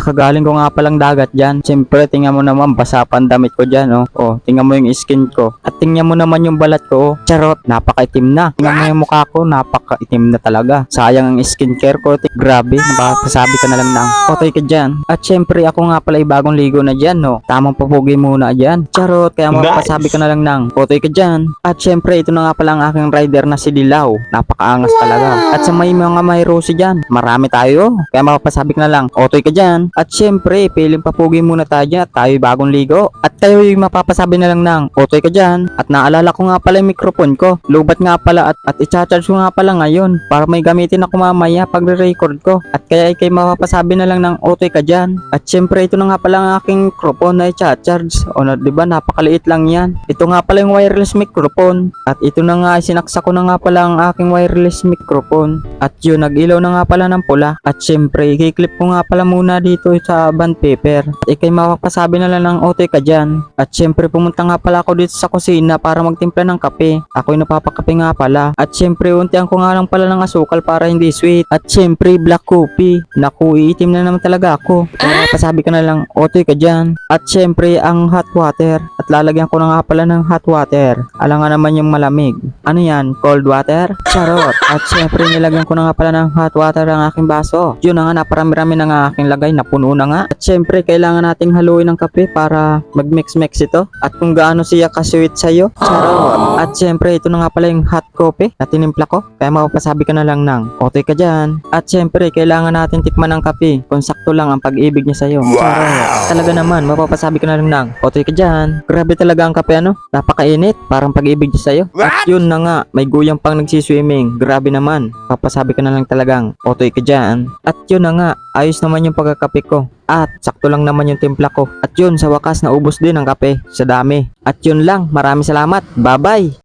Kagaling ko nga palang dagat dyan. Siyempre, tingnan mo naman, basa pa ang damit ko dyan, oh. Oh, tingnan mo yung skin ko. At tingnan mo naman yung balat ko, oh. Charot, napakaitim na. Tingnan mo yung mukha ko, napakaitim na talaga. Sayang ang skincare ko, tik. Grabe, napakasabi ka na lang ng otoy ka dyan. At siyempre, ako nga pala ay bagong ligo na dyan, no. Tamang papugi muna dyan. Charot, kaya mapasabi ka na lang ng otoy ka dyan. At siyempre, ito na nga pala ang aking rider na si Dilaw. Napakaangas talaga. At sa may mga may rosy dyan, marami tayo. Kaya mapapasabi ka na lang, otoy ka dyan. At syempre, piling papugi muna tayo dyan at tayo bagong ligo. At kayo yung mapapasabi na lang ng, otoy ka dyan. At naalala ko nga pala yung mikrofon ko. Lubat nga pala at, at i-charge ko nga pala ngayon para may gamitin ako mamaya pag record ko. At kaya ay kayo mapapasabi na lang ng otoy ka dyan. At syempre, ito na nga pala ang aking mikrofon na i-charge. O na, di ba, napakaliit lang yan. Ito nga pala yung wireless microphone. At ito na nga, sinaksak ko na nga pala ang aking wireless microphone. At yun, nag-ilaw na nga pala ng pula. At syempre, i-clip ko nga pala muna dito sa band paper. At ikay mapapasabi na lang ng otoy ka dyan. At syempre, pumunta nga pala ako dito sa kusina para magtimpla ng kape. Ako'y napapakape nga pala. At syempre, untian ko nga lang pala ng asukal para hindi sweet. At syempre, black coffee. Naku, iitim na naman talaga ako. Kaya mapasabi ka na lang, otoy ka dyan. At syempre, ang hot water. Lalagyan ko na nga pala ng hot water. Alam nga naman yung malamig. Ano yan? Cold water? Charot. At syempre, nilagyan ko na nga pala ng hot water ang aking baso. Yun na nga, naparami-rami na nga aking lagay. Napuno na nga. At syempre, kailangan nating haluin ng kape para mag-mix-mix ito. At kung gaano siya ka-sweet sa'yo. Charot. At syempre, ito na nga pala yung hot coffee na tinimpla ko. Kaya mapapasabi ka na lang ng, otoy ka dyan. At syempre, kailangan natin tikman ng kape kung sakto lang ang pag-ibig niya sa'yo. Charot. Talaga naman, mapapasabi ka na lang ng, otoy ka dyan. Grabe talaga ang kape ano. Napakainit. Parang pag-ibig niya sa'yo. At yun na nga, may guyang pang nagsiswimming. Grabe naman. Papasabi ka na lang talagang, otoy ka dyan. At yun na nga, ayos naman yung pagkakape ko. At sakto lang naman yung timpla ko. At yun, sa wakas naubos din ang kape. Sa dami. At yun lang, maraming salamat. Bye-bye!